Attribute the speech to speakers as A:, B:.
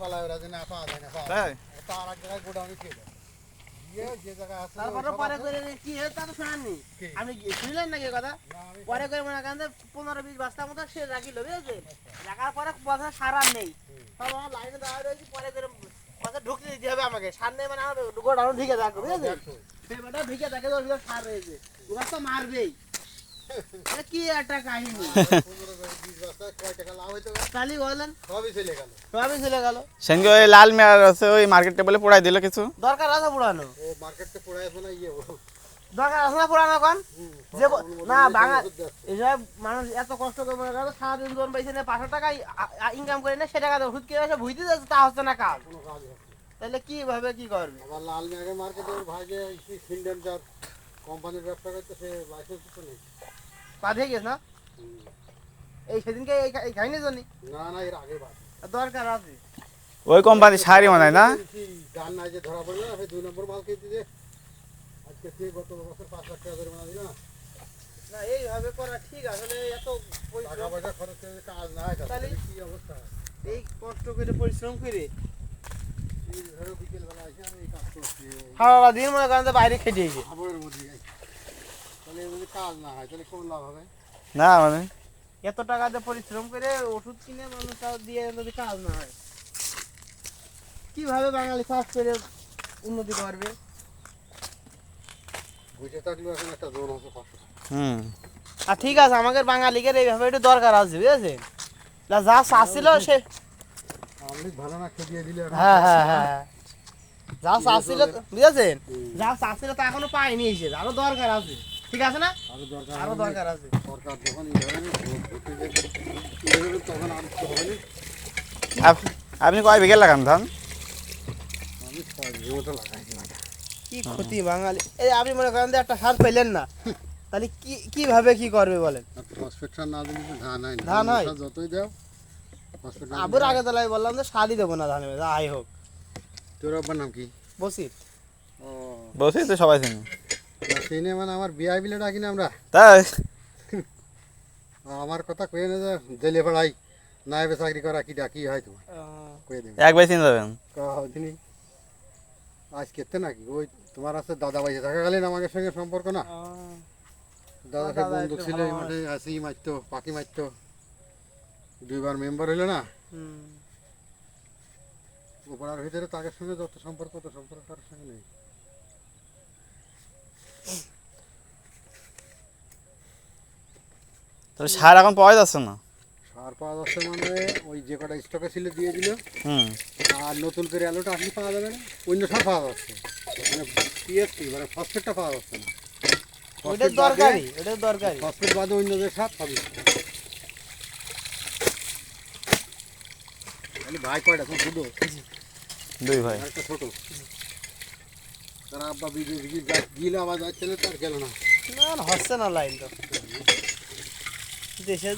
A: পালায় ওরা যে না পাওয়া যায় না যায়
B: তাই।
A: তার এক জায়গায় গোডাউনে খেয়ে দেয় দিয়ে যে জায়গায় আছে
C: তারপরে পরে করে কি হয়েছে তা তো শোনাননি? আপনি শুনলেন নাকি কথা? পরে করে মনে করেন পনেরো বিশ বস্তার মতো সে রাখিল বুঝেছে রাখার পরে বছর সার আর নেই। সব আমার লাইনে দাঁড়া রয়েছে পরে করে বছর ঢুকতে দিতে হবে আমাকে। সার নেই মানে আমার গোডাউন ঢুকে থাকবে বুঝেছে পেপারটা ঢুকে থাকে ওর ভিতরে সার রয়েছে। ওরা তো মারবেই। কি একটা কাহিনী।
B: সেনকে ওই লাল মেয়ার আছে ওই মার্কেট টেবলে পোড়াই দিল কিছু।
C: দরকার আছে পুরানো
A: ও মার্কেটে পড়ে আছে না
C: দরকার আছে না পুরানো কন যে না, বাঙা- এসব মানুষ এত কষ্ট করে মনে করো সারাদিন জন পাইছে না পাঁচশো টাকা ইনকাম করে না সে টাকা ওষুধ কিনে এসে ভুইতে যাচ্ছে তা হচ্ছে না কাজ। তাহলে কীভাবে কি করবে?
A: আবার লাল মেঘের মার্কেটে ওর ভাই যে সিন্ডেন যার কোম্পানির ব্যবসা করতে সে লাইসেন্স তো নেই।
C: বাধে গেছে না। এই সেদিনকে এই খাইনি জানি?
A: না না এর আগে বাদ
C: দরকার আছে।
B: ওই কোম্পানি সারি মনে না?
A: কি গান নাই যে ধরা পড়ল না সেই দুই নম্বর মাল কিনতে যে আজকে সে গত বছর পাঁচ লাখ টাকা করে মাল দিল না?
C: না এইভাবে করা ঠিক আসলে এত
A: টাকা পয়সা খরচ করে কাজ না হয় তাহলে? কি অবস্থা?
C: এই কষ্ট করে পরিশ্রম করে সারা দিন মনে করেন বাইরে খেটে গেছে
A: কাজ না হয় তাহলে কোন লাভ হবে?
B: না মানে
C: এত টাকা দিয়ে পরিশ্রম করে ওষুধ কিনে মানুষ দিয়ে যদি কাজ না হয় কীভাবে বাঙালি কাজ করে উন্নতি করবে?
A: বুঝে থাকলেও এখন একটা জোন আছে
B: হুম।
C: আর ঠিক আছে আমাদের বাঙালিকে এইভাবে একটু দরকার আছে বুঝেছে না যা চাচ্ছিল সে
A: ভালো না খেয়ে দিলে
C: হ্যাঁ হ্যাঁ হ্যাঁ। যা চাচ্ছিল বুঝেছেন?
A: হুম।
C: যা চাচ্ছিল তা এখনও পাইনি এসে আরও দরকার আছে। ঠিক আছে না?
A: আরও দরকার আরও
C: দরকার আছে।
A: সরকার যখন তখন আর
B: আপনি কয় বিঘে লাগান ধান?
A: আমি ছয় বিঘে।
C: কি ক্ষতি বাঙালি। এই আপনি মনে করেন যে একটা সার পেলেন না। তাহলে কি কীভাবে কি করবে বলেন?
A: আর ফসফেট সার না দিলে ধান হয় না।
C: ধান হয়?
A: যতই দাও
C: আবার আগে তাহলে বললাম যে সারই দেবো না ধানে যাই হোক।
A: তোর আব্বার নাম কি?
C: বসি
A: ও।
B: বসেই তো সবাই চিনি।
A: মানে আমার বিয়ে বিলে ডাকি না আমরা।
B: তাই?
A: আমার কথা কয়ে না যে জেলে পড়াই নাইবে চাকরি করা কি ডাকি হয় তোমার? কয়ে দেবে।
B: একবার চিনি যাবেন?
A: আজ কেতে নাকি? ওই তোমার আছে দাদা বাইসে থাকাকালীন আমাদের সঙ্গে সম্পর্ক না? দাদা সে
C: দাদা
A: বন্ধু ছিল এই মাঠে আসি মারতো পাখি মারতো। দুইবার মেম্বার হইল না? ওপরার ভিতরে তাদের সঙ্গে যত সম্পর্ক তত সম্পর্ক কারোর সঙ্গে নেই।
B: তাহলে সার এখন পাওয়া যাচ্ছে না?
A: সার পাওয়া যাচ্ছে মানে ওই যে কটা স্টকে ছিল দিয়ে দিল।
B: হুম।
A: আর নতুন করে আলুটা আসলে পাওয়া যাবে না। অন্য সার পাওয়া যাচ্ছে। মানে পিএসপি মানে ফসফেটটা পাওয়া যাচ্ছে না।
C: ওটা দরকারি ওটা দরকারি।
A: ফসফেট বাদে অন্য যে সার ভাই কয়টা? তুমি শুধু
B: দুই ভাই।
A: আর একটা ছোট। তারা আব্বা বিদেশ গিয়ে আবার যাচ্ছিল তার গেল না?
C: না না, হচ্ছে না লাইন তো। দেশে